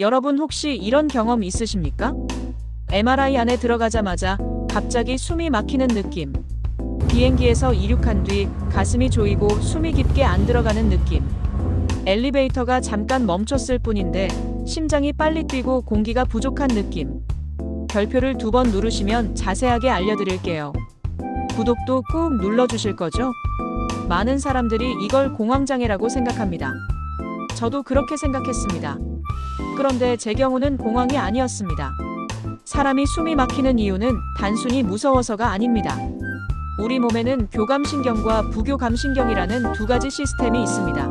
여러분 혹시 이런 경험 있으십니까? MRI 안에 들어가자마자 갑자기 숨이 막히는 느낌. 비행기에서 이륙한 뒤 가슴이 조이고 숨이 깊게 안 들어가는 느낌. 엘리베이터가 잠깐 멈췄을 뿐인데 심장이 빨리 뛰고 공기가 부족한 느낌. 별표를 두 번 누르시면 자세하게 알려드릴게요. 구독도 꾹 눌러주실 거죠? 많은 사람들이 이걸 공황장애라고 생각합니다. 저도 그렇게 생각했습니다. 그런데 제 경우는 공황이 아니었습니다. 사람이 숨이 막히는 이유는 단순히 무서워서가 아닙니다. 우리 몸에는 교감신경과 부교감신경이라는 두 가지 시스템이 있습니다.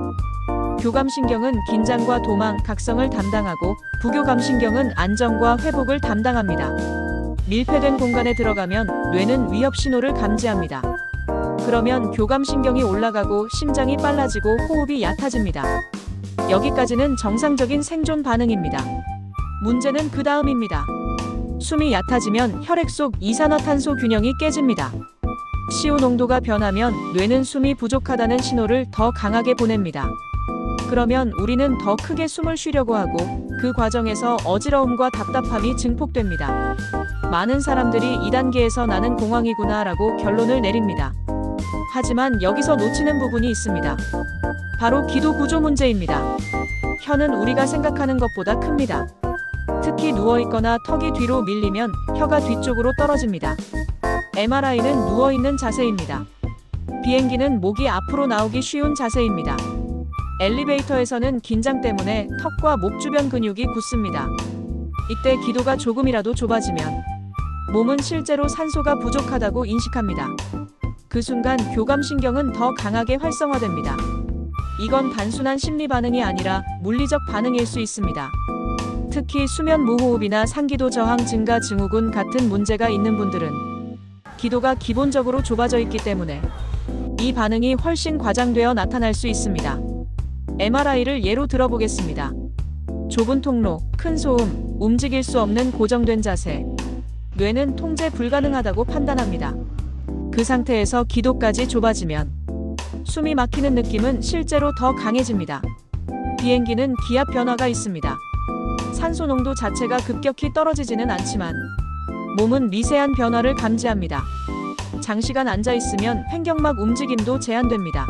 교감신경은 긴장과 도망, 각성을 담당하고 부교감신경은 안정과 회복을 담당합니다. 밀폐된 공간에 들어가면 뇌는 위협 신호를 감지합니다. 그러면 교감신경이 올라가고 심장이 빨라지고 호흡이 얕아집니다. 여기까지는 정상적인 생존 반응입니다. 문제는 그 다음입니다. 숨이 얕아지면 혈액 속 이산화탄소 균형이 깨집니다. CO 농도가 변하면 뇌는 숨이 부족하다는 신호를 더 강하게 보냅니다. 그러면 우리는 더 크게 숨을 쉬려고 하고 그 과정에서 어지러움과 답답함이 증폭됩니다. 많은 사람들이 2단계에서 나는 공황이구나 라고 결론을 내립니다. 하지만 여기서 놓치는 부분이 있습니다. 바로 기도 구조 문제입니다. 혀는 우리가 생각하는 것보다 큽니다. 특히 누워있거나 턱이 뒤로 밀리면 혀가 뒤쪽으로 떨어집니다. MRI는 누워있는 자세입니다. 비행기는 목이 앞으로 나오기 쉬운 자세입니다. 엘리베이터에서는 긴장 때문에 턱과 목 주변 근육이 굳습니다. 이때 기도가 조금이라도 좁아지면 몸은 실제로 산소가 부족하다고 인식합니다. 그 순간 교감신경은 더 강하게 활성화됩니다. 이건 단순한 심리 반응이 아니라 물리적 반응일 수 있습니다. 특히 수면 무호흡이나 상기도 저항 증가 증후군 같은 문제가 있는 분들은 기도가 기본적으로 좁아져 있기 때문에 이 반응이 훨씬 과장되어 나타날 수 있습니다. MRI를 예로 들어보겠습니다. 좁은 통로, 큰 소음, 움직일 수 없는 고정된 자세. 뇌는 통제 불가능하다고 판단합니다. 그 상태에서 기도까지 좁아지면 숨이 막히는 느낌은 실제로 더 강해집니다. 비행기는 기압 변화가 있습니다. 산소 농도 자체가 급격히 떨어지지는 않지만 몸은 미세한 변화를 감지합니다. 장시간 앉아 있으면 횡격막 움직임도 제한됩니다.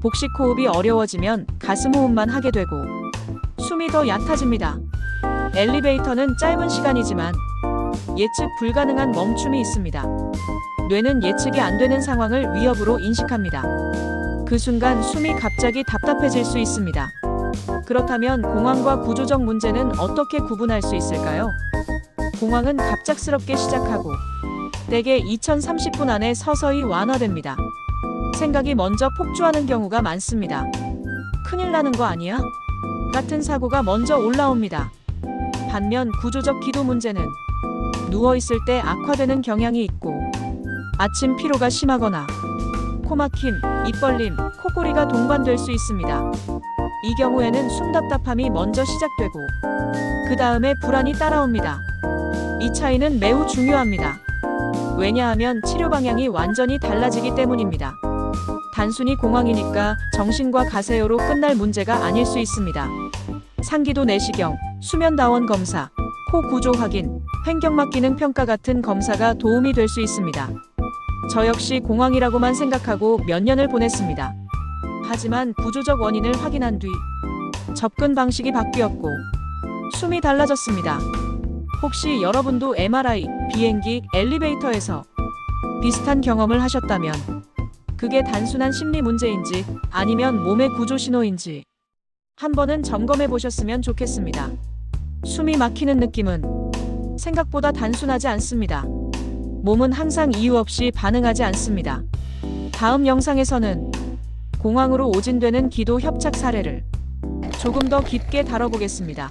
복식 호흡이 어려워지면 가슴 호흡만 하게 되고 숨이 더 얕아집니다. 엘리베이터는 짧은 시간이지만 예측 불가능한 멈춤이 있습니다. 뇌는 예측이 안 되는 상황을 위협으로 인식합니다. 그 순간 숨이 갑자기 답답해질 수 있습니다. 그렇다면 공황과 구조적 문제는 어떻게 구분할 수 있을까요? 공황은 갑작스럽게 시작하고 대개 2030분 안에 서서히 완화됩니다. 생각이 먼저 폭주하는 경우가 많습니다. 큰일 나는 거 아니야? 같은 사고가 먼저 올라옵니다. 반면 구조적 기도 문제는 누워있을 때 악화되는 경향이 있고 아침 피로가 심하거나 코막힘, 입벌림, 코골이가 동반될 수 있습니다. 이 경우에는 숨답답함이 먼저 시작되고 그 다음에 불안이 따라옵니다. 이 차이는 매우 중요합니다. 왜냐하면 치료 방향이 완전히 달라지기 때문입니다. 단순히 공황이니까 정신과 가세요로 끝날 문제가 아닐 수 있습니다. 상기도 내시경, 수면 다원 검사, 코 구조 확인, 횡격막 기능 평가 같은 검사가 도움이 될 수 있습니다. 저 역시 공황이라고만 생각하고 몇 년을 보냈습니다. 하지만 구조적 원인을 확인한 뒤 접근 방식이 바뀌었고 숨이 달라졌습니다. 혹시 여러분도 MRI, 비행기, 엘리베이터에서 비슷한 경험을 하셨다면 그게 단순한 심리 문제인지 아니면 몸의 구조 신호인지 한 번은 점검해 보셨으면 좋겠습니다. 숨이 막히는 느낌은 생각보다 단순하지 않습니다. 몸은 항상 이유 없이 반응하지 않습니다. 다음 영상에서는 공황으로 오진되는 기도 협착 사례를 조금 더 깊게 다뤄보겠습니다.